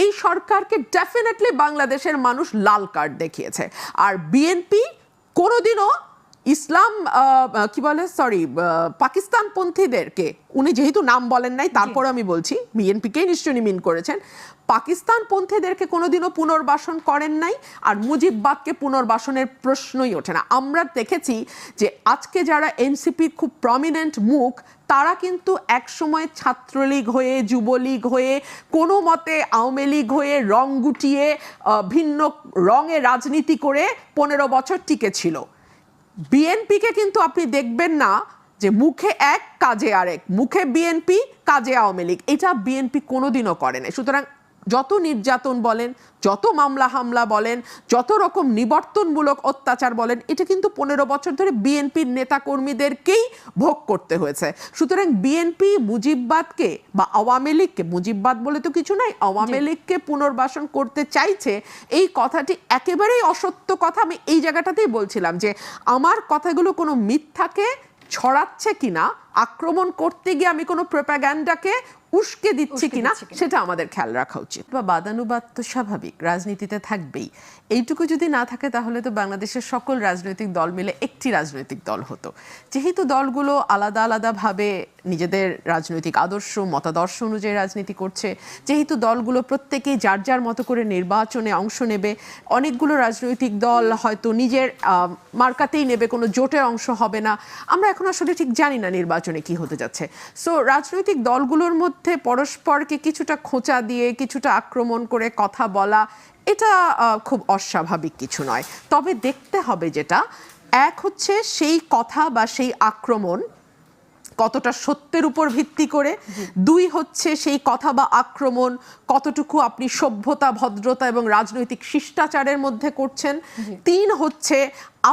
এই সরকারকে ডেফিনেটলি বাংলাদেশের মানুষ লাল কার্ড দেখিয়েছে। আর বিএনপি কোনোদিনও ইসলাম কি বলে সরি পাকিস্তান পন্থীদেরকে উনি যেহেতু নাম বলেন নাই তারপর আমি বলছি বিএনপিকেই নিশ্চয়ই মিন করেছেন পাকিস্তান পন্থীদেরকে কোনোদিনও পুনর্বাসন করেন নাই আর মুজিববাদকে পুনর্বাসনের প্রশ্নই ওঠে না। আমরা দেখেছি যে আজকে যারা এনসিপির খুব প্রমিনেন্ট মুখ তারা কিন্তু একসময় ছাত্রলীগ হয়ে যুবলীগ হয়ে কোনো মতে আওয়ামী লীগ হয়ে রং গুটিয়ে ভিন্ন রঙে রাজনীতি করে পনেরো বছর টিকে ছিল। বিএনপিকে কিন্তু আপনি দেখবেন না যে মুখে এক, কাজে আরেক। মুখে বিএনপি, কাজে আওয়ামী লীগ। এটা বিএনপি কোনোদিনও করেনি সুতরাং যত নির্যাতন বলেন যত মামলা হামলা বলেন যত রকম নিবর্তনমূলক অত্যাচার বলেন এটা কিন্তু পনেরো বছর ধরে বিএনপির নেতাকর্মীদেরকেই ভোগ করতে হয়েছে। সুতরাং বিএনপি মুজিববাদকে বা আওয়ামী লীগকে মুজিববাদ বলে তো কিছু নাই আওয়ামী লীগকে পুনর্বাসন করতে চাইছে এই কথাটি একেবারেই অসত্য কথা আমি এই জায়গাটাতেই বলছিলাম যে আমার কথাগুলো কোনো মিথ্যাকে ছড়াচ্ছে কিনা আক্রমণ করতে গিয়ে আমি কোনো প্রোপাগ্যান্ডাকে উস্কে দিচ্ছি কিনা। সেটা আমাদের খেয়াল রাখা উচিত বা বাদানুবাদ তো স্বাভাবিক রাজনীতিতে থাকবেই এইটুকু যদি না থাকে, তাহলে তো বাংলাদেশের সকল রাজনৈতিক দল মিলে একটি রাজনৈতিক দল হতো। যেহেতু দলগুলো আলাদা আলাদাভাবে নিজেদের রাজনৈতিক আদর্শ, মতাদর্শ অনুযায়ী রাজনীতি করছে, যেহেতু দলগুলো প্রত্যেকেই যার যার মতো করে নির্বাচনে অংশ নেবে, অনেকগুলো রাজনৈতিক দল হয়তো নিজের মার্কাতেই নেবে, কোনো জোটের অংশ হবে না। আমরা এখন আসলে ঠিক জানি না নির্বাচনে কি হতে যাচ্ছে। সো রাজনৈতিক দলগুলোর মধ্যে পরস্পরকে কিছুটা খোঁচা দিয়ে, কিছুটা আক্রমণ করে কথা বলা এটা খুব অস্বাভাবিক কিছু নয়। তবে দেখতে হবে যেটা, এক হচ্ছে সেই কথা বা সেই আক্রমণ কতটা সত্যের উপর ভিত্তি করে। দুই হচ্ছে সেই কথা বা আক্রমণ কতটুকু আপনি সভ্যতা ভদ্রতা এবং রাজনৈতিক শিষ্টাচারের মধ্যে করছেন। তিন হচ্ছে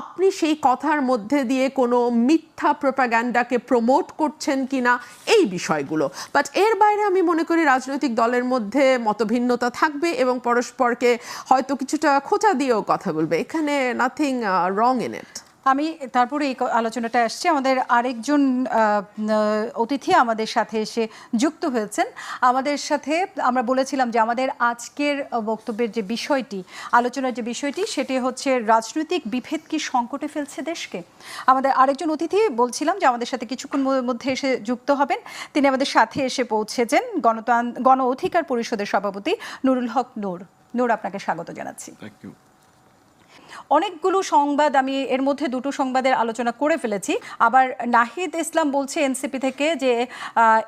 আপনি সেই কথার মধ্যে দিয়ে কোনো মিথ্যা প্রোপাগ্যান্ডাকে প্রমোট করছেন কিনা এই বিষয়গুলো। বাট এর বাইরে আমি মনে করি রাজনৈতিক দলের মধ্যে মতভিন্নতা থাকবে এবং পরস্পরকে হয়তো কিছুটা খোঁচা দিয়েও কথা বলবে। এখানে নাথিং রং ইন ইট আমি তারপরে এই আলোচনাটা আসছে। আমাদের আরেকজন অতিথি আমাদের সাথে এসে যুক্ত হয়েছেন। আমাদের সাথে আমরা বলেছিলাম যে আমাদের আজকের বক্তব্যের যে বিষয়টি, আলোচনার যে বিষয়টি, সেটি হচ্ছে রাজনৈতিক বিভেদ কি সংকটে ফেলছে দেশকে? আমাদের আরেকজন অতিথি বলছিলাম যে আমাদের সাথে কিছুক্ষণ মধ্যে এসে যুক্ত হবেন। তিনি আমাদের সাথে এসে পৌঁছেছেন গণতান, গণ অধিকার পরিষদের সভাপতি নুরুল হক নূর। নূর, আপনাকে স্বাগত জানাচ্ছি। থ্যাংক ইউ অনেকগুলো সংবাদ, আমি এর মধ্যে দুটো সংবাদের আলোচনা করে ফেলেছি। আবার নাহিদ ইসলাম বলছে, এনসিপি থেকে যে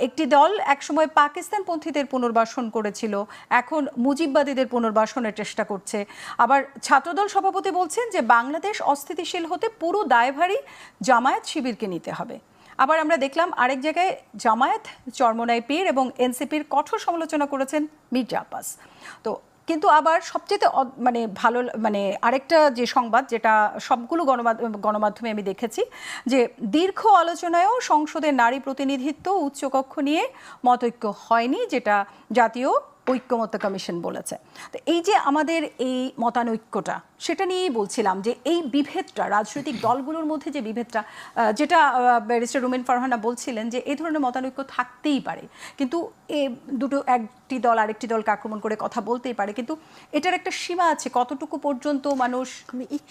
একটি দল একসময় পাকিস্তান পন্থীদের পুনর্বাসন করেছিল, এখন মুজিববাদীদের পুনর্বাসনের চেষ্টা করছে। আবার ছাত্রদল সভাপতি বলছেন যে, বাংলাদেশ অস্থিতিশীল হতে পুরো দায়ভারই জামায়াত শিবিরকে নিতে হবে। আবার আমরা দেখলাম আরেক জায়গায় জামায়াত চরমনাই পীর এবং এনসিপির কঠোর সমালোচনা করেছেন মির্জা আব্বাস। তো কিন্তু আবার সবচেয়ে মানে ভালো মানে আরেকটা যে সংবাদ যেটা সবগুলো গণমাধ্যম গণমাধ্যমে আমি দেখেছি যে দীর্ঘ আলোচনায়ও সংসদে নারী প্রতিনিধিত্ব উচ্চকক্ষ নিয়ে মতৈক্য হয়নি, যেটা জাতীয় ঐক্যমত্য কমিশন বলেছে। তো এই যে আমাদের এই মতানৈক্যটা সেটা নিয়েই বলছিলাম যে এই বিভেদটা রাজনৈতিক দলগুলোর মধ্যে যে বিভেদটা যেটা ব্যারিস্টার রুমেন ফারহানা বলছিলেন যে এই ধরনের মতানৈক্য থাকতেই পারে। কিন্তু এ দুটো একটি দল আরেকটি দলকে আক্রমণ করে কথা বলতেই পারে। কিন্তু এটার একটা সীমা আছে কতটুকু পর্যন্ত মানুষ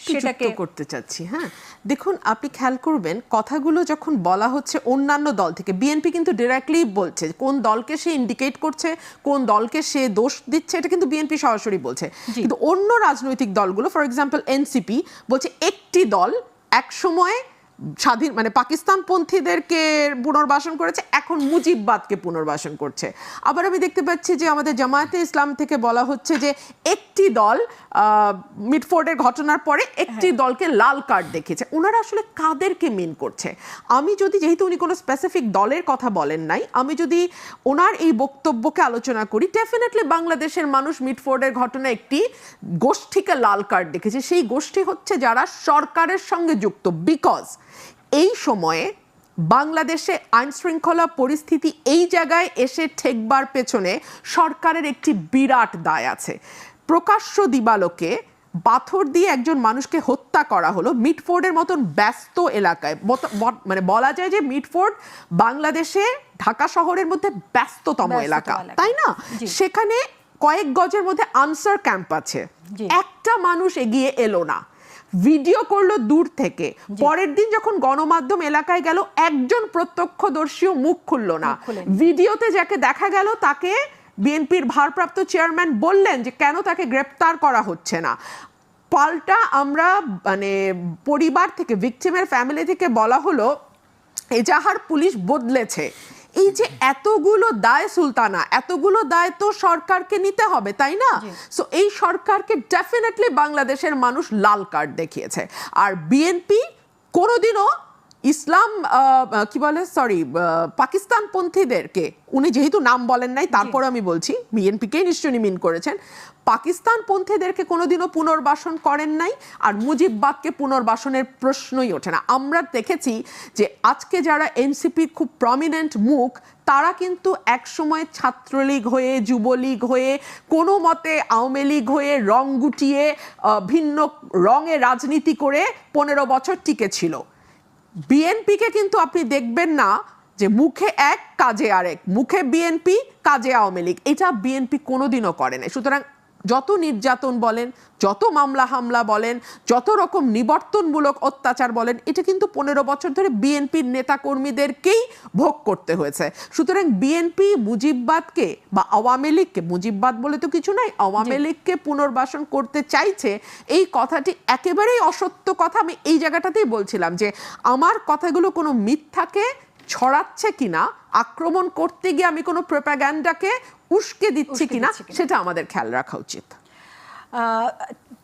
সেটাকে করতে চাচ্ছি হ্যাঁ? দেখুন আপনি খেয়াল করবেন কথাগুলো যখন বলা হচ্ছে অন্যান্য দল থেকে বিএনপি কিন্তু ডিরেক্টলি বলছে কোন দলকে সে ইন্ডিকেট করছে কোন দলকে সে দোষ দিচ্ছে এটা কিন্তু বিএনপি সরাসরি বলছে। কিন্তু অন্য রাজনৈতিক দলগুলো ফর এক্সাম্পল এনসিপি বলছে একটি দল এক সময় স্বাধীন মানে পাকিস্তানপন্থীদেরকে পুনর্বাসন করেছে এখন মুজিববাদকে পুনর্বাসন করছে। আবার আমি দেখতে পাচ্ছি যে আমাদের জামায়াতে ইসলাম থেকে বলা হচ্ছে যে একটি দল মিডফোর্ডের ঘটনার পরে একটি দলকে লাল কার্ড দেখেছে ওনারা আসলে কাদেরকে মিন করছে? আমি যদি যেহেতু উনি কোনো স্পেসিফিক দলের কথা বলেন নাই আমি যদি ওনার এই বক্তব্যকে আলোচনা করি ডেফিনেটলি বাংলাদেশের মানুষ মিডফোর্ডের ঘটনা একটি গোষ্ঠীকে লাল কার্ড দেখেছে। সেই গোষ্ঠী হচ্ছে যারা সরকারের সঙ্গে যুক্ত বিকজ এই সময়ে বাংলাদেশে আইন শৃঙ্খলা পরিস্থিতি এই জায়গায় এসে ঠেকবার পেছনে সরকারের একটি বিরাট দায় আছে। প্রকাশ্য দিবালোকে পাথর দিয়ে একজন মানুষকে হত্যা করা হলো মিটফোর্ডের মতন ব্যস্ত এলাকায়। মানে বলা যায় যে মিটফোর্ড বাংলাদেশে ঢাকা শহরের মধ্যে ব্যস্ততম এলাকা। তাই না? সেখানে কয়েক গজের মধ্যে আনসার ক্যাম্প আছে। একটা মানুষ এগিয়ে এলো না। ভিডিও করল দূর থেকে। পরের দিন যখন গণমাধ্যম এলাকায় গেল একজন প্রত্যক্ষদর্শীও মুখ খুললো না। ভিডিওতে যাকে দেখা গেল তাকে বিএনপির ভারপ্রাপ্ত চেয়ারম্যান বললেন যে কেন তাকে গ্রেপ্তার করা হচ্ছে না? পাল্টা আমরা মানে পরিবার থেকে ভিকটিমের ফ্যামিলি থেকে বলা হলো এজাহার পুলিশ বদলেছে। এই যে এতগুলো দায় সুলতানা এতগুলো দায় তো সরকারকে নিতে হবে তাই না। সো এই সরকারকে ডেফিনেটলি বাংলাদেশের মানুষ লাল কার্ড দেখিয়েছে আর বিএনপি কোনোদিনও ইসলাম কি বলে সরি পাকিস্তানপন্থীদেরকে উনি যেহেতু নাম বলেন নাই তারপর আমি বলছি বিএনপিকেই নিশ্চয়ই মিন করেছেন পাকিস্তানপন্থীদেরকে কোনোদিনও পুনর্বাসন করেন নাই আর মুজিববাদকে পুনর্বাসনের প্রশ্নই ওঠে না। আমরা দেখেছি যে আজকে যারা এনসিপির খুব প্রমিনেন্ট মুখ তারা কিন্তু একসময় ছাত্রলীগ হয়ে যুবলীগ হয়ে কোনো মতে আওয়ামী লীগ হয়ে রং গুটিয়ে ভিন্ন রঙে রাজনীতি করে পনেরো বছর টিকে ছিল। বিএনপিকে কিন্তু আপনি দেখবেন না যে মুখে এক, কাজে আরেক। মুখে বিএনপি, কাজে আওয়ামী লীগ। এটা বিএনপি কোনোদিনও করে না সুতরাং যত নির্যাতন বলেন যত মামলা হামলা বলেন যত রকম নিবর্তনমূলক অত্যাচার বলেন এটা কিন্তু পনেরো বছর ধরে বিএনপির নেতাকর্মীদেরকেই ভোগ করতে হয়েছে। সুতরাং বিএনপি মুজিববাদকে বা আওয়ামী লীগকে মুজিববাদ বলে তো কিছু নাই আওয়ামী লীগকে পুনর্বাসন করতে চাইছে এই কথাটি একেবারেই অসত্য কথা আমি এই জায়গাটাতেই বলছিলাম যে আমার কথাগুলো কোনো মিথ্যাকে ছড়াচ্ছে কিনা আক্রমণ করতে গিয়ে আমি কোনো প্রোপাগ্যান্ডাকে উস্কে দিচ্ছি কিনা সেটা আমাদের খেয়াল রাখা উচিত।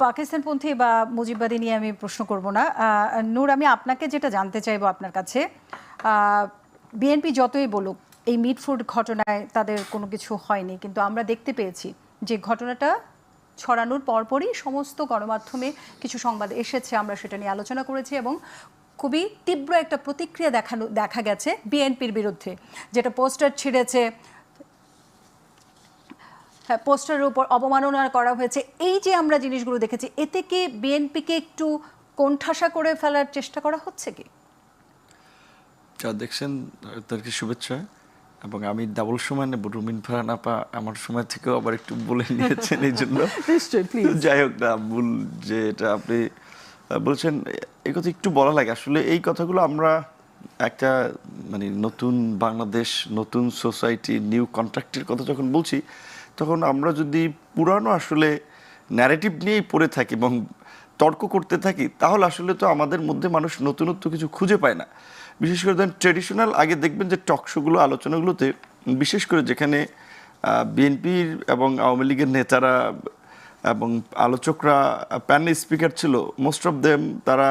পাকিস্তানপন্থী বা মুজিববাদী নিয়ে আমি প্রশ্ন করব না। নূর আমি আপনাকে যেটা জানতে চাইব আপনার কাছে বিএনপি যতই বলুক এই মিটফুড ঘটনায় তাদের কোনো কিছু হয়নি কিন্তু আমরা দেখতে পেয়েছি যে ঘটনাটা ছড়ানোর পরপরই সমস্ত গণমাধ্যমে কিছু সংবাদ এসেছে আমরা সেটা নিয়ে আলোচনা করেছি এবং খুবই তীব্র একটা প্রতিক্রিয়া দেখানো দেখা গেছে বিএনপির বিরুদ্ধে। যেটা পোস্টার ছিঁড়েছে হ্যাঁ পোস্টারের উপর অবমাননা করা হয়েছে। এই যে আমরা জিনিসগুলো দেখেছি এতে কি বিএনপিকে একটু কোণঠাসা করে ফেলার চেষ্টা করা হচ্ছে কি? যা দেখছেন তাদেরকে শুভেচ্ছা। এবং আমি ডাবল সময় নেব রুমিন ফারহান আপা আমার সময় থেকেও আবার একটু বলে নিয়েছেন এই জন্য। যাই হোক না ভুল যে এটা আপনি বলছেন এই কথা একটু বলা লাগে। আসলে এই কথাগুলো আমরা একটা মানে নতুন বাংলাদেশ, নতুন সোসাইটি, নিউ কন্ট্রাক্টের কথা যখন বলছি, তখন আমরা যদি পুরানো আসলে ন্যারেটিভ নিয়েই পড়ে থাকি এবং তর্ক করতে থাকি, তাহলে আসলে তো আমাদের মধ্যে মানুষ নতুনত্ব কিছু খুঁজে পায় না। বিশেষ করে ধরেন ট্রেডিশনাল আগে দেখবেন যে টকশোগুলো আলোচনাগুলোতে, বিশেষ করে যেখানে বিএনপির এবং আওয়ামী লীগের নেতারা এবং আলোচকরা প্যানেল স্পিকার ছিল মোস্ট অফ দেম তারা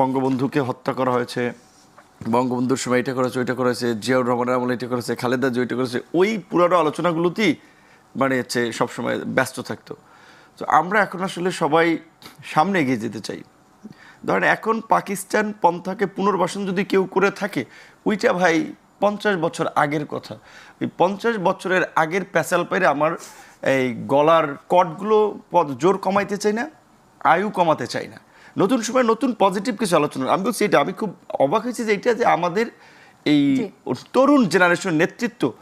বঙ্গবন্ধুকে হত্যা করা হয়েছে। বঙ্গবন্ধুর সময় এটা করেছে, ওইটা করেছে, জিয়াউর রহমানের আমলে এটা করেছে, খালেদা জিয়া করেছে। ওই পুরানো আলোচনাগুলোতেই মানে হচ্ছে সবসময় ব্যস্ত থাকতো। তো আমরা এখন আসলে সবাই সামনে এগিয়ে যেতে চাই। ধরেন এখন পাকিস্তান পন্থাকে পুনর্বাসন যদি কেউ করে থাকে, ওইটা ভাই পঞ্চাশ বছর আগের কথা। ওই পঞ্চাশ বছরের আগের প্যাচাল পেরে আমার এই গলার কটগুলো পদ- জোর কমাইতে চাই না আয়ু কমাতে চাই না। নতুন সময় নতুন পজিটিভ কিছু আলোচনা। আমি বলছি এটা আমি খুব অবাক হয়েছি যে এটা যে আমাদের এই তরুণ জেনারেশন নেতৃত্ব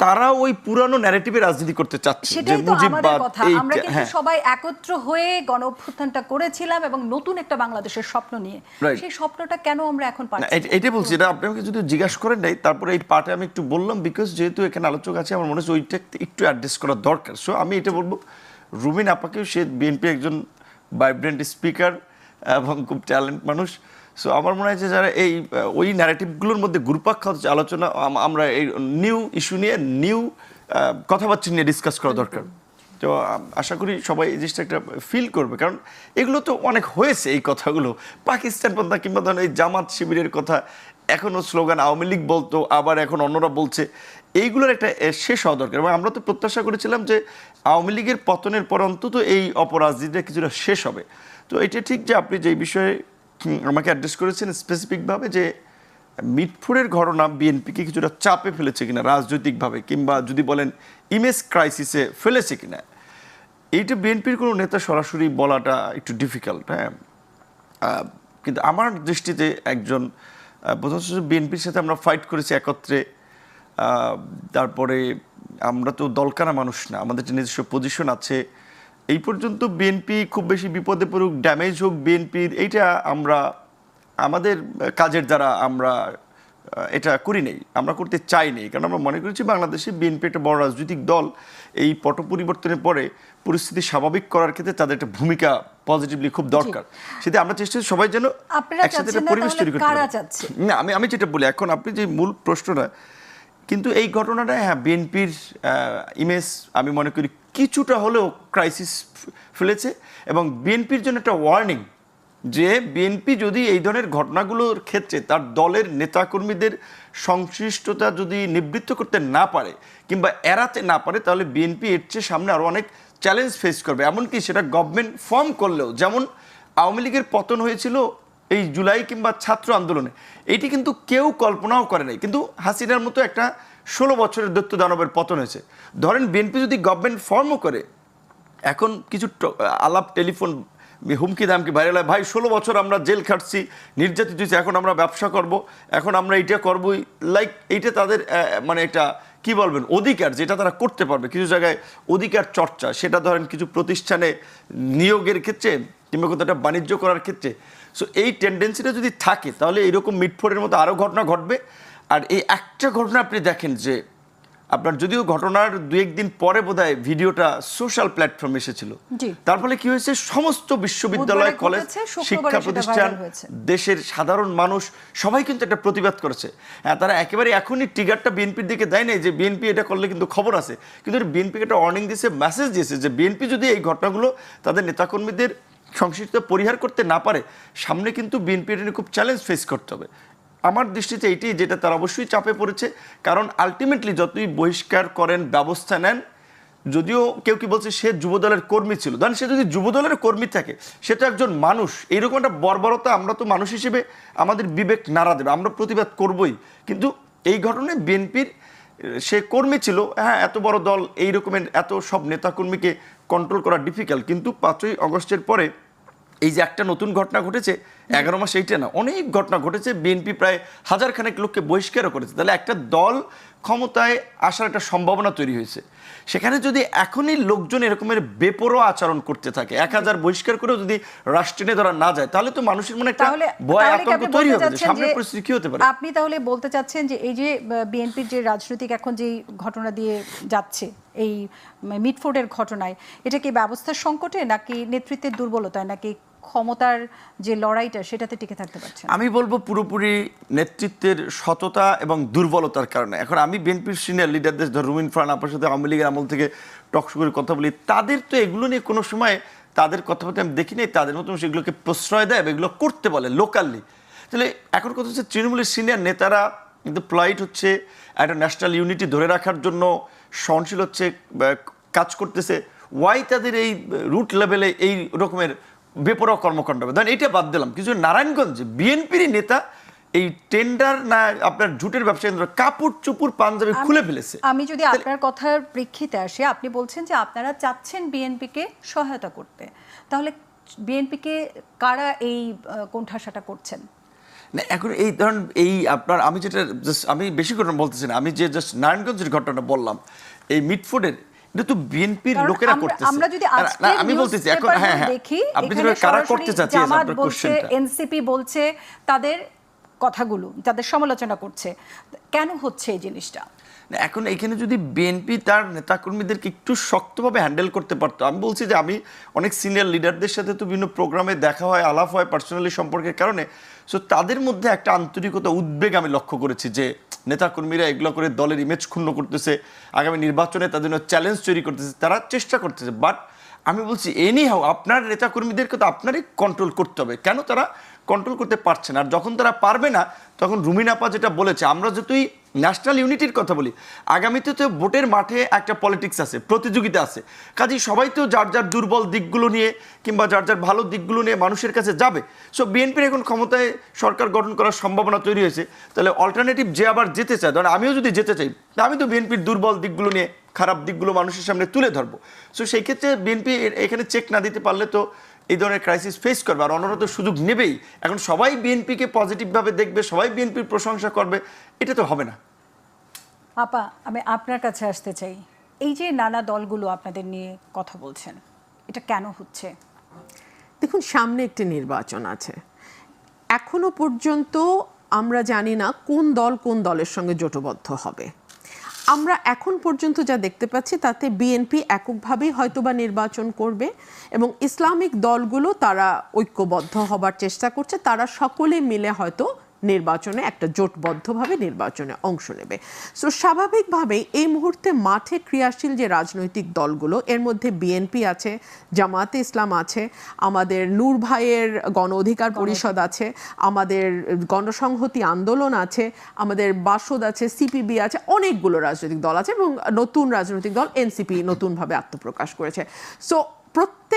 তারা ওই পুরানো ন্যারেটিভে রাজনীতি করতে চাচ্ছে সেটাই তো আমাদের কথা। আমরা কিন্তু হ্যাঁ। সবাই একত্র হয়ে গণ অভ্যুত্থানটা করেছিলাম এবং নতুন একটা বাংলাদেশের স্বপ্ন নিয়ে। সেই স্বপ্নটা কেন আমরা এখন পাচ্ছি এটা- এটাই বলছি এটা আপনাকে যদি জিজ্ঞাসা করেন নাই তারপরে এই পার্টে আমি একটু বললাম বিকজ যেহেতু এখানে আলোচক আছে আমার মনে হচ্ছে ওইটা একটু অ্যাড্রেস করা দরকার। সো আমি এটা বলব রুমিন আপাকেও সে বিএনপি একজন ভাইব্রেন্ট স্পিকার এবং খুব ট্যালেন্ট মানুষ। সো আমার মনে হয় যে যারা এই ওই ন্যারেটিভগুলোর মধ্যে খাওয়া আলোচনা আমরা এই নিউ ইস্যু নিয়ে নিউ কথাবার্তা নিয়ে ডিসকাস করা দরকার। তো আশা করি সবাই এই জিনিসটা একটা ফিল করবে। কারণ এগুলো তো অনেক হয়েছে এই কথাগুলো। পাকিস্তান পন্থা কিংবা ধরেন এই জামাত শিবিরের কথা এখনও স্লোগান আওয়ামী লীগ বলতো, আবার এখন অন্যরা বলছে। এইগুলোর একটা শেষ হওয়া দরকার। এবং আমরা তো প্রত্যাশা করেছিলাম যে আওয়ামী লীগের পতনের পর অন্তত এই অপরাজনীতিটা কিছুটা শেষ হবে। তো, এটা ঠিক যে আপনি যে বিষয়ে আমাকে অ্যাড্রেস করেছেন স্পেসিফিকভাবে যে মিটফুরের ঘটনা বিএনপিকে কিছুটা চাপে ফেলেছে কিনা, রাজনৈতিকভাবে, কিংবা যদি বলেন ইমেজ ক্রাইসিসে ফেলেছে কিনা, এইটা বিএনপির কোনো নেতা সরাসরি বলাটা একটু ডিফিকাল্ট হ্যাঁ। কিন্তু আমার দৃষ্টিতে একজন প্রথম বিএনপির সাথে আমরা ফাইট করেছি একত্রে তারপরে আমরা তো দলকানা মানুষ না, আমাদের যে নিজস্ব পজিশন আছে এই পর্যন্ত বিএনপি খুব বেশি বিপদে পড়ুক ড্যামেজ হোক বিএনপির এইটা আমরা আমাদের কাজের দ্বারা আমরা এটা করি নেই আমরা করতে চাই নেই। কারণ আমরা মনে করেছি বাংলাদেশে বিএনপি একটা বড় রাজনৈতিক দল এই পট পরিবর্তনের পরে পরিস্থিতি স্বাভাবিক করার ক্ষেত্রে তাদের একটা ভূমিকা পজিটিভলি খুব দরকার। সেটা আমরা চেষ্টা করি সবাই যেন একসাথে একটা পরিবেশ তৈরি করতে? না আমি আমি যেটা বলি এখন আপনি যে মূল প্রশ্নটা কিন্তু এই ঘটনাটা হ্যাঁ বিএনপির ইমেজ আমি মনে করি কিছুটা হলেও ক্রাইসিস ফেলেছে এবং বিএনপির জন্য একটা ওয়ার্নিং যে বিএনপি যদি এই ধরনের ঘটনাগুলোর ক্ষেত্রে তার দলের নেতাকর্মীদের সংশ্লিষ্টতা যদি নিবৃত্ত করতে না পারে কিংবা এড়াতে না পারে, তাহলে বিএনপি এর চেয়ে সামনে আরও অনেক চ্যালেঞ্জ ফেস করবে। এমনকি সেটা গভর্নমেন্ট ফর্ম করলেও, যেমন আওয়ামী লীগের পতন হয়েছিল এই জুলাই কিংবা ছাত্র আন্দোলনে, এটি কিন্তু কেউ কল্পনাও করে নাই। কিন্তু হাসিনার মতো একটা ষোলো বছরের দৈত্য দানবের পতন হয়েছে। ধরেন বিএনপি যদি গভর্নমেন্ট ফর্মও করে এখন কিছু আলাপ টেলিফোন হুমকি দামকি ভাইরাল হয়, ভাই ষোলো বছর আমরা জেল খাটছি নির্যাতিত হয়েছি এখন আমরা ব্যবসা করব এখন আমরা এইটা করবই। লাইক এইটা তাদের মানে একটা কি বলবেন অধিকার যেটা তারা করতে পারবে। কিছু জায়গায় অধিকার চর্চা সেটা ধরেন কিছু প্রতিষ্ঠানে নিয়োগের ক্ষেত্রে কিংবা কোথাও একটা বাণিজ্য করার ক্ষেত্রে। সো এই টেন্ডেন্সিটা যদি থাকে তাহলে এইরকম মিটফোর্ডের মতো আরও ঘটনা ঘটবে। আর এই একটা ঘটনা আপনি দেখেন যে আপনার যদিও ঘটনার দু একদিন পরে বোধহয় ভিডিওটা সোশ্যাল প্ল্যাটফর্ম এসেছিল। তার ফলে কি হয়েছে? সমস্ত বিশ্ববিদ্যালয় কলেজ শিক্ষা প্রতিষ্ঠান দেশের সাধারণ মানুষ সবাই কিন্তু একটা প্রতিবাদ করেছে। হ্যাঁ তারা একেবারে এখনই ট্রিগারটা বিএনপির দিকে দেয় নাই যে বিএনপি এটা করলে কিন্তু খবর আছে। কিন্তু বিএনপিকে একটা ওয়ার্নিং দিয়েছে মেসেজ দিয়েছে যে বিএনপি যদি এই ঘটনাগুলো তাদের নেতাকর্মীদের সংশ্লিষ্ট পরিহার করতে না পারে সামনে কিন্তু বিএনপি এটা খুব চ্যালেঞ্জ ফেস করতে হবে। আমার দৃষ্টিতে এইটি যেটা তারা অবশ্যই চাপে পড়েছে, কারণ আলটিমেটলি যতই বহিষ্কার করেন, ব্যবস্থা নেন, যদিও কেউ কি বলছে সে যুবদলের কর্মী ছিল, ধরেন সে যদি যুবদলের কর্মী থাকে, সে তো একজন মানুষ, এইরকম একটা বর্বরতা আমরা তো মানুষ হিসেবে আমাদের বিবেক নাড়া দেবে, আমরা প্রতিবাদ করবই, কিন্তু এই ঘটনায় বিএনপির, সে কর্মী ছিল হ্যাঁ এত বড় দল এই রকমের এত সব নেতাকর্মীকে কন্ট্রোল করা ডিফিকাল্ট কিন্তু পাঁচই অগস্টের পরে এই যে একটা নতুন ঘটনা ঘটেছে, এগারো মাস এইটা না, অনেক ঘটনা ঘটেছে, বিএনপি প্রায় হাজার খানেক লোককে বহিষ্কারও করেছে। তাহলে একটা দল ক্ষমতায় আসার একটা সম্ভাবনা তৈরি হয়েছে। সেখানে যদি এখনই লোকজন এরকমের বেপরোয়া আচরণ করতে থাকে এক হাজার বহিষ্কার করেও যদি রাষ্ট্রে ধরা না যায় তাহলে তো মানুষের মনে একটা ভয় আতঙ্ক আপনি তৈরি হবে যে সামনের পরিস্থিতি কি হতে পারে? আপনি তাহলে বলতে চাচ্ছেন যে এই যে বিএনপির যে রাজনৈতিক এখন যেই ঘটনা দিয়ে যাচ্ছে এই মিটফোর্ডের ঘটনায় এটা কি ব্যবস্থার সংকটে নাকি নেতৃত্বের দুর্বলতায় নাকি ক্ষমতার যে লড়াইটা, সেটাতে টিকে থাকতে পারছে আমি বলব পুরোপুরি নেতৃত্বের সততা এবং দুর্বলতার কারণে। এখন আমি বিএনপির সিনিয়র লিডারদের ধর রুমিন ফারান, আপনার সাথে আওয়ামী লীগের আমল থেকে টকশো করে কথা বলি, তাদের তো এগুলো নিয়ে কোনো সময় তাদের কথাবার্তা আমি দেখি নাই তাদের মতন সেগুলোকে প্রশ্রয় দেয় এগুলো করতে বলে লোকালি তাহলে এখন কথা হচ্ছে তৃণমূলের সিনিয়র নেতারা কিন্তু প্লাইট হচ্ছে, একটা ন্যাশনাল ইউনিটি ধরে রাখার জন্য সহনশীল হচ্ছে কাজ করতেছে। ওয়াই তাদের এই রুট লেভেলে এই রকমের বেপরোয়া কর্মকাণ্ড হবে। ধরেন এইটা বাদ দিলাম। কিছু নারায়ণগঞ্জে বিএনপির নেতা এই টেন্ডার না আপনার জুটের ব্যবসা কেন্দ্র কাপড় চুপুর পাঞ্জাবি খুলে ফেলেছে। আমি যদি আপনার কথার প্রেক্ষিতে আসি আপনি বলছেন যে আপনারা চাচ্ছেন বিএনপিকে সহায়তা করতে। তাহলে বিএনপিকে কারা এই কোণঠাসাটা করছেন? না এখন এই ধরুন এই আপনার আমি যেটা জাস্ট আমি বেশি করে বলতেছি না আমি যে জাস্ট নারায়ণগঞ্জের ঘটনাটা বললাম এই মিটফুডের এটা তো বিএনপির লোকেরা করতেছে। আমরা যদি না, আমি বলতেছি এখন হ্যাঁ হ্যাঁ আপনি যেটা কারা করতে চাচ্ছি জামাত আপনার কোশ্চেনটা এনসিপি বলছে তাদের কথাগুলো তাদের সমালোচনা করছে। কেন হচ্ছে এই জিনিসটা? এখন এখানে যদি বিএনপি তার নেতাকর্মীদেরকে একটু শক্তভাবে হ্যান্ডেল করতে পারতো আমি বলছি যে আমি অনেক সিনিয়র লিডারদের সাথে তো বিভিন্ন প্রোগ্রামে দেখা হয় আলাপ হয় পার্সোনালি সম্পর্কের কারণে। সো তাদের মধ্যে একটা আন্তরিকতা উদ্বেগ আমি লক্ষ্য করেছি যে নেতাকর্মীরা এগুলো করে দলের ইমেজ ক্ষুণ্ণ করতেছে, আগামী নির্বাচনে তাদের জন্য চ্যালেঞ্জ তৈরি করতেছে, তারা চেষ্টা করতেছে। বাট আমি বলছি এনি হাও আপনার নেতাকর্মীদেরকে তো আপনারই কন্ট্রোল করতে হবে। কেন তারা কন্ট্রোল করতে পারছে না? আর যখন তারা পারবে না, তখন রুমিনাপা যেটা বলেছে, আমরা যতই ন্যাশনাল ইউনিটির কথা বলি। আগামীতে তো ভোটের মাঠে একটা পলিটিক্স আছে, প্রতিযোগিতা আছে। কাজেই সবাই তো যার যার দুর্বল দিকগুলো নিয়ে কিংবা যার যার ভালো দিকগুলো নিয়ে মানুষের কাছে যাবে। সো বিএনপির এখন ক্ষমতায় সরকার গঠন করার সম্ভাবনা তৈরি হয়েছে। তাহলে অল্টারনেটিভ যে আবার যেতে চায়, ধরেন আমিও যদি যেতে চাই, আমি তো বিএনপির দুর্বল দিকগুলো নিয়ে, খারাপ দিকগুলো মানুষের সামনে তুলে ধরবো। সো সেই ক্ষেত্রে বিএনপি এখানে চেক না দিতে পারলে তো এই ধরনের ক্রাইসিস ফেস করবে আর অন্যরা তো সুযোগ নেবেই। এখন সবাই বিএনপিকে পজিটিভভাবে দেখবে, সবাই বিএনপির প্রশংসা করবে, এটা তো হবে না। আপা, আমি আপনার কাছে আসতে চাই। এই যে নানা দলগুলো আপনাদের নিয়ে কথা বলছেন, এটা কেন হচ্ছে? দেখুন, সামনে একটি নির্বাচন আছে। এখনও পর্যন্ত আমরা জানি না কোন দল কোন দলের সঙ্গে জোটবদ্ধ হবে। আমরা এখন পর্যন্ত যা দেখতে পাচ্ছি, তাতে বিএনপি এককভাবেই হয়তোবা নির্বাচন করবে এবং ইসলামিক দলগুলো তারা ঐক্যবদ্ধ হবার চেষ্টা করছে। তারা সকলে মিলে হয়তো নির্বাচনে একটা জোটবদ্ধভাবে নির্বাচনে অংশ নেবে। সো স্বাভাবিকভাবেই এই মুহূর্তে মাঠে ক্রিয়াশীল যে রাজনৈতিক দলগুলো এর মধ্যে বিএনপি আছে জামাতে ইসলাম আছে আমাদের নূর ভাইয়ের গণ অধিকার পরিষদ আছে আমাদের গণসংহতি আন্দোলন আছে আমাদের বাসদ আছে সিপিবি আছে অনেকগুলো রাজনৈতিক দল আছে এবং নতুন রাজনৈতিক দল এনসিপি নতুনভাবে আত্মপ্রকাশ করেছে। সো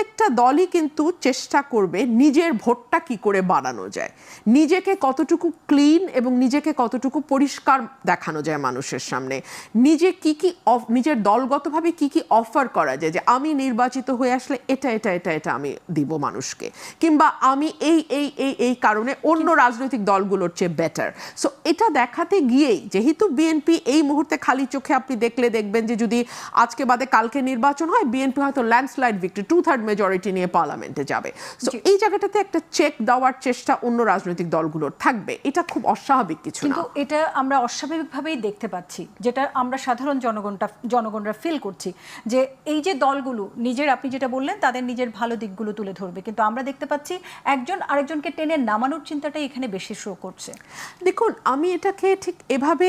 প্রত্যেকটা দলই কিন্তু চেষ্টা করবে নিজের ভোটটা কি করে বাড়ানো যায়। নিজেকে কতটুকু ক্লিন এবং নিজেকে কতটুকু পরিষ্কার দেখানো যায় মানুষের সামনে। নিজে কি কি নিজের দলগতভাবে কি কি অফার করা যায় যে আমি নির্বাচিত হয়ে আসলে এটা এটা এটা এটা আমি দিব মানুষকে। কিংবা আমি এই এই এই এই কারণে অন্য রাজনৈতিক দলগুলোর চেয়ে বেটার সো এটা দেখাতে গিয়েই যেহেতু বিএনপি এই মুহূর্তে খালি চোখে আপনি দেখলে দেখবেন যে যদি আজকে বাদে কালকে নির্বাচন হয় বিএনপি হয়তো landslide victory two third majority নিয়ে পার্লামেন্টে যাবে। সো এই জায়গাটাতে একটা চেক দেওয়ার চেষ্টা অন্য রাজনৈতিক দলগুলোর থাকবে। এটা খুব অস্বাভাবিক কিছু না। কিন্তু এটা আমরা অস্বাভাবিকভাবেই দেখতে পাচ্ছি যেটা আমরা সাধারণ জনগণটা জনগণরা ফিল করছি যে এই যে দলগুলো নিজের আপনি যেটা বললেন তাদের নিজের ভালো দিকগুলো তুলে ধরবে। কিন্তু আমরা দেখতে পাচ্ছি একজন আরেকজনকে টেনে নামানোর চিন্তাটাই এখানে বেশি শো করছে। দেখুন আমি এটাকে ঠিক এভাবে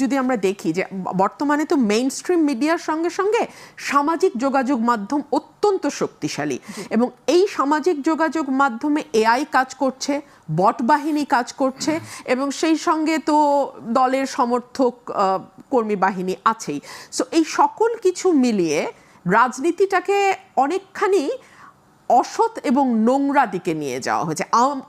যদি আমরা দেখি যে বর্তমানে তো মেইন স্ট্রিম মিডিয়ার সঙ্গে সঙ্গে সামাজিক যোগাযোগ মাধ্যম অত্যন্ত শক্তিশালী। এবং এই সামাজিক যোগাযোগ মাধ্যমে এআই কাজ করছে বট বাহিনী কাজ করছে এবং সেই সঙ্গে তো দলের সমর্থক কর্মী বাহিনী আছেই। সো এই সকল কিছু মিলিয়ে রাজনীতিটাকে অনেকখানি অসৎ এবং নোংরা দিকে নিয়ে যাওয়া হয়েছে।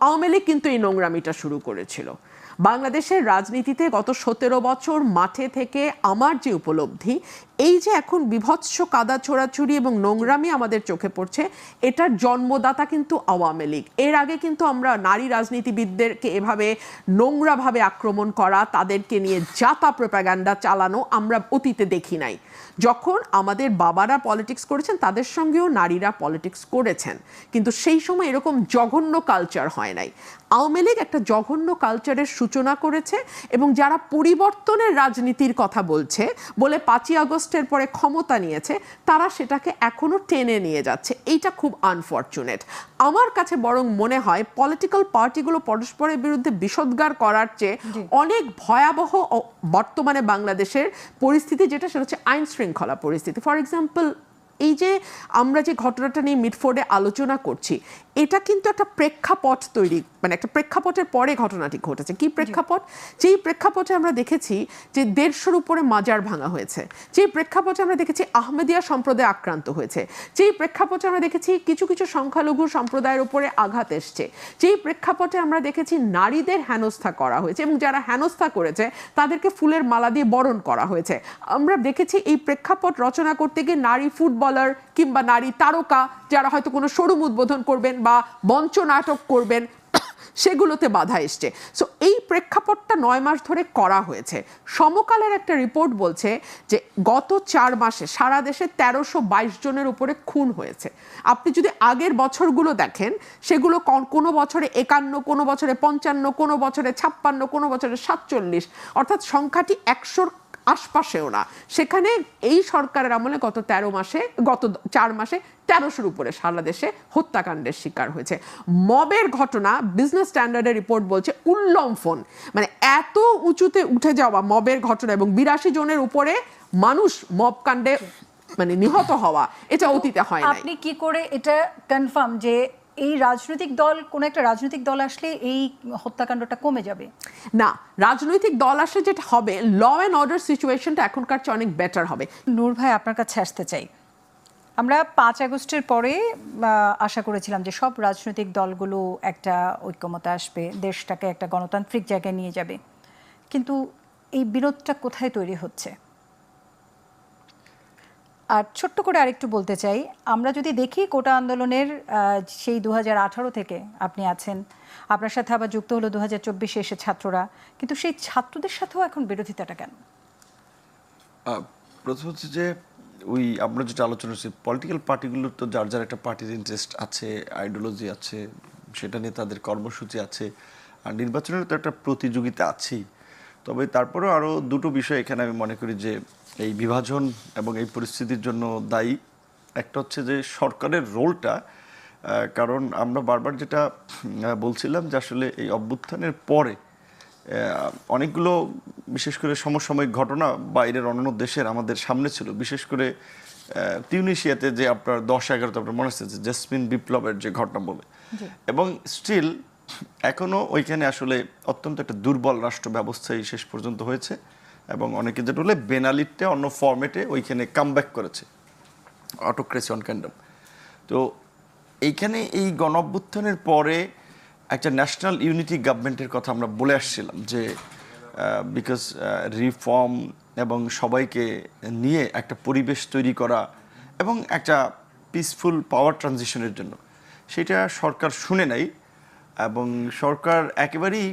আওয়ামী লীগ কিন্তু এই নোংরামিটা শুরু করেছিল। বাংলাদেশের রাজনীতিতে গত সতেরো বছর মাঠে থেকে আমার যে উপলব্ধি এই যে এখন বিভৎস কাদা ছোড়াছুড়ি এবং নোংরামি আমাদের চোখে পড়ছে, এটার জন্মদাতা কিন্তু আওয়ামী লীগ। এর আগে কিন্তু আমরা নারী রাজনীতিবিদদেরকে এভাবে নোংরাভাবে আক্রমণ করা, তাদেরকে নিয়ে জাতা প্রোপাগান্ডা চালানো আমরা অতীতে দেখি নাই। যখন আমাদের বাবারা পলিটিক্স করেছেন, তাদের সঙ্গেও নারীরা পলিটিক্স করেছেন। কিন্তু সেই সময় এরকম জঘন্য কালচার হয় নাই। আওয়ামী লীগ একটা জঘন্য কালচারের সূচনা করেছে এবং যারা পরিবর্তনের রাজনীতির কথা বলছে, বলে পাঁচই আগস্টের পরে ক্ষমতা নিয়েছে তারা সেটাকে এখনও টেনে নিয়ে যাচ্ছে। এইটা খুব আনফর্চুনেট আমার কাছে বরং মনে হয় পলিটিক্যাল পার্টিগুলো পরস্পরের বিরুদ্ধে বিষোদ্গার করার চেয়ে অনেক ভয়াবহ বর্তমানে বাংলাদেশের পরিস্থিতি যেটা সেটা হচ্ছে আইন শৃঙ্খলা পরিস্থিতি। ফর এক্সাম্পল এই যে আমরা যে ঘটনাটা নিয়ে মিডফোর্ডে আলোচনা করছি এটা কিন্তু একটা প্রেক্ষাপট তৈরি মানে একটা প্রেক্ষাপটের পরে ঘটনাটি ঘটেছে। কি প্রেক্ষাপট? যেই প্রেক্ষাপটে আমরা দেখেছি যে দেড়শোর উপরে মাজার ভাঙা হয়েছে। যেই প্রেক্ষাপটে আমরা দেখেছি আহমেদিয়া সম্প্রদায় আক্রান্ত হয়েছে। যেই প্রেক্ষাপটে আমরা দেখেছি কিছু কিছু সংখ্যালঘু সম্প্রদায়ের উপরে আঘাত এসছে। যেই প্রেক্ষাপটে আমরা দেখেছি নারীদের হেনস্থা করা হয়েছে এবং যারা হেনস্থা করেছে তাদেরকে ফুলের মালা দিয়ে বরণ করা হয়েছে। আমরা দেখেছি এই প্রেক্ষাপট রচনা করতে গিয়ে নারী ফুটবলার কিংবা নারী তারকা যারা হয়তো কোনো শোরুম উদ্বোধন করবেন বা মঞ্চ নাটক করবেন সেগুলোতে বাধা এসছে। সো এই প্রেক্ষাপটটা নয় মাস ধরে করা হয়েছে। সমকালের একটা রিপোর্ট বলছে যে, গত চার মাসে সারা দেশে তেরোশো বাইশ জনের উপরে খুন হয়েছে। আপনি যদি আগের বছরগুলো দেখেন, সেগুলো কোনো বছরে একান্ন, কোনো বছরে পঞ্চান্ন, কোনো বছরে ছাপ্পান্ন, কোনো বছরে সাতচল্লিশ, অর্থাৎ সংখ্যাটি একশোর আশপাশেও না। সেখানে এই সরকারের আমলে গত তেরো মাসে, গত চার মাসে তেরোশোর উপরে সারা দেশে হত্যাকাণ্ডের শিকার হয়েছে। মবের ঘটনা বিজনেস স্ট্যান্ডার্ডের রিপোর্ট বলছে উল্লম্ফন মানে এত উঁচুতে উঠে যাওয়া মবের ঘটনা এবং বিরাশি জনের উপরে মানুষ মব কাণ্ডে মানে নিহত হওয়া, এটা অতীতে হয় আপনি কি করে এটা কনফার্ম যে এই রাজনৈতিক দল কোন একটা রাজনৈতিক দল আসলে এই হত্যাকাণ্ডটা কমে যাবে? না রাজনৈতিক দল আসলে যেটা হবে ল অ্যান্ড অর্ডার সিচুয়েশনটা এখনকার চেয়ে অনেক বেটার হবে। নূর ভাই আপনার কাছে আসতে চাই। আমরা পাঁচ আগস্টের পরে আশা করেছিলাম যে সব রাজনৈতিক দলগুলো একটা ঐক্যমতা আসবে দেশটাকে একটা গণতান্ত্রিক জায়গায় নিয়ে যাবে। কিন্তু এই বিরোধটা কোথায় তৈরি হচ্ছে? আর ছোট্ট করে আরেকটু বলতে চাই, আমরা যদি দেখি কোটা আন্দোলনের সেই দু হাজার আঠারো থেকে আপনি আছেন, আপনার সাথে আবার যুক্ত হলো দু হাজার চব্বিশে এসে ছাত্ররা, কিন্তু সেই ছাত্রদের সাথেও এখন বিরোধিতাটা কেন? প্রথম হচ্ছে যে, ওই আমরা যেটা আলোচনা করছি পলিটিক্যাল পার্টিগুলোর তো যার যার একটা পার্টির ইন্টারেস্ট আছে আইডিওলজি আছে, সেটা নিয়ে তাদের কর্মসূচি আছে, আর নির্বাচনের তো একটা প্রতিযোগিতা আছেই। তবে তারপরেও আরও দুটো বিষয় এখানে আমি মনে করি যে এই বিভাজন এবং এই পরিস্থিতির জন্য দায়ী। একটা হচ্ছে যে সরকারের রোলটা কারণ আমরা বারবার যেটা বলছিলাম যে আসলে এই অভ্যুত্থানের পরে অনেকগুলো বিশেষ করে সমসাময়িক ঘটনা বাইরের অন্যান্য দেশের আমাদের সামনে ছিল। বিশেষ করে তিউনিশিয়াতে যে আপনার দশ এগারোতে আপনার মনে হচ্ছে যে জেসমিন বিপ্লবের যে ঘটনা বলে। এবং স্টিল এখনও ওইখানে আসলে অত্যন্ত একটা দুর্বল রাষ্ট্র ব্যবস্থাই শেষ পর্যন্ত হয়েছে। এবং অনেকে যেটা বলে বেনালিটটা অন্য ফর্মেটে ওইখানে কামব্যাক করেছে। অটোক্রেসি অন ক্যান্ডম তো এইখানে এই গণঅভ্যুত্থানের পরে একটা ন্যাশনাল ইউনিটি গভর্নমেন্টের কথা আমরা বলে আসছিলাম যে বিকজ রিফর্ম এবং সবাইকে নিয়ে একটা পরিবেশ তৈরি করা এবং একটা পিসফুল পাওয়ার ট্রানজিশনের জন্য। সেটা সরকার শুনে নাই এবং সরকার একেবারেই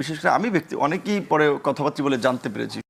বিশেষ করে আমি ব্যক্তি অনেকেই পরে কথাবার্তা বলে জানতে পেরেছি।